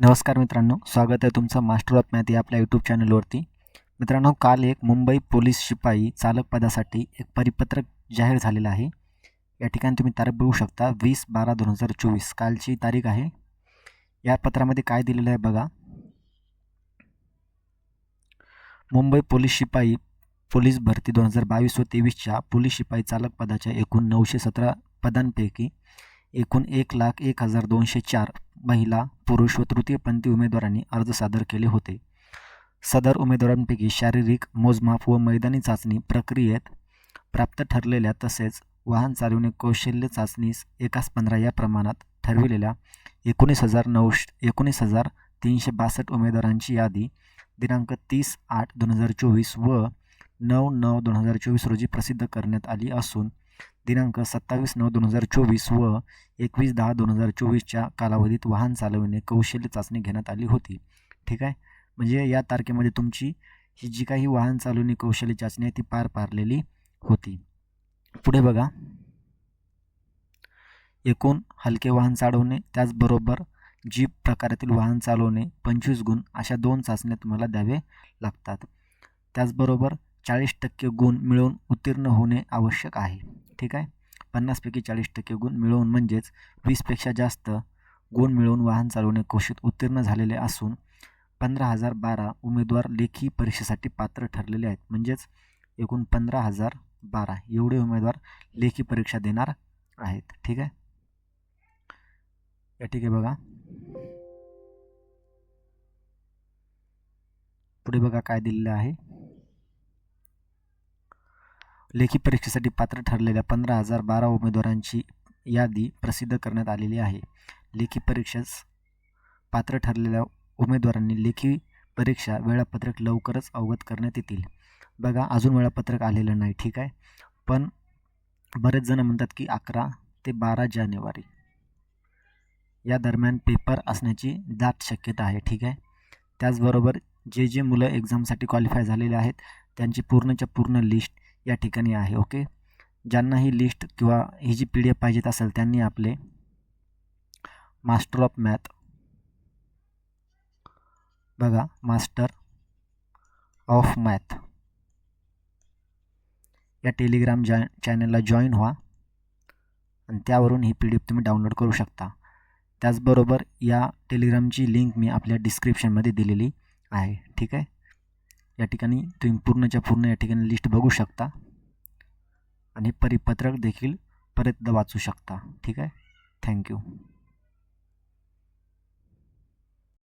नमस्कार मित्रांनो स्वागत आहे तुमचं मास्टर ऑफ मॅथ या आपल्या यूट्यूब चॅनलवरती मित्रांनो काल एक मुंबई पोलीस शिपाई चालक पदासाठी एक परिपत्रक जाहीर झालेलं आहे. या ठिकाणी तुम्ही तारीख बघू शकता वीस बारा दोन हजार चोवीस. कालची तारीख आहे. या पत्रामध्ये काय दिलेलं आहे बघा. मुंबई पोलीस शिपाई पोलीस भरती दोन हजार बावीस व तेवीसच्या पोलीस शिपाई चालक पदाच्या एकूण नऊशे सतरा पदांपैकी एकूण एक लाख एक हजार दोनशे चार महिला पुरुष व तृतीयपंथी उमेदवारांनी अर्ज सादर केले होते. सदर उमेदवारांपैकी शारीरिक मोजमाप व मैदानी चाचणी प्रक्रियेत प्राप्त ठरलेल्या तसेच वाहन चालवणे कौशल्य चाचणीस एकास पंधरा या प्रमाणात ठरविलेल्या एकोणीस हजार नऊश एकोणीस हजार तीनशे बासष्ट उमेदवारांची यादी दिनांक तीस आठ दोन हजार चोवीस व नऊ नऊ दोन हजार चोवीस रोजी प्रसिद्ध करण्यात आली असून दिनांक सत्तावीस नऊ दोन हजार चोवीस व एकवीस दहा दोन हजार चोवीसच्या कालावधीत वाहन चालवणे कौशल्य चाचणी घेण्यात आली होती. ठीक आहे? म्हणजे या तारखेमध्ये तुमची ही जी काही वाहन चालवणे कौशल्य चाचणी आहे ती पार पारलेली होती. पुढे बघा. एकूण हलके वाहन चालवणे त्याचबरोबर जीप प्रकारातील वाहन चालवणे पंचवीस गुण अशा दोन चाचण्या तुम्हाला द्यावे लागतात. त्याचबरोबर चाळीस टक्के गुण मिळवून उत्तीर्ण होणे आवश्यक आहे. ठीक आहे? पन्नासपैकी चाळीस टक्के गुण मिळवून म्हणजेच वीसपेक्षा जास्त गुण मिळवून वाहन चालवणे कौशिक उत्तीर्ण झालेले असून पंधरा हजार बारा उमेदवार लेखी परीक्षेसाठी पात्र ठरलेले आहेत. म्हणजेच एकूण पंधरा हजार बारा एवढे उमेदवार लेखी परीक्षा देणार आहेत. ठीक आहे? या ठीक आहे बघा. पुढे बघा काय दिलेलं आहे. लेखी परीक्षेसाठी पात्र ठरलेल्या पंधरा हजार बारा उमेदवारांची यादी प्रसिद्ध करण्यात आलेली आहे. लेखी परीक्षेस पात्र ठरलेल्या उमेदवारांनी लेखी परीक्षा वेळापत्रक लवकरच अवगत करण्यात येतील. बघा अजून वेळापत्रक आलेलं नाही ठीक आहे? पण बरेच जण म्हणतात की अकरा ते बारा जानेवारी या दरम्यान पेपर असण्याची दाट शक्यता आहे ठीक आहे? त्याचबरोबर जे जे मुलं एक्झामसाठी क्वालिफाय झालेले आहेत त्यांची पूर्णच्या पूर्ण लिस्ट या ठिकाणी आहे ओके? ज्यांना ही लिस्ट किंवा ही जी पी डी एफ पाहिजेत असेल त्यांनी आपले मास्टर ऑफ मॅथ बघा मास्टर ऑफ मॅथ. या टेलिग्राम जॉ चॅनलला जॉईन व्हा आणि त्यावरून ही पी डी एफ तुम्ही डाउनलोड करू शकता. त्याचबरोबर या टेलिग्रामची लिंक मी आपल्या डिस्क्रिप्शनमध्ये दिलेली आहे ठीक आहे? या ठिकाणी तुम्ही पूर्णच्या पूर्ण या ठिकाणी लिस्ट बघू शकता. आणि परिपत्रक देखील परत वाचू शकता. ठीक आहे? थँक्यू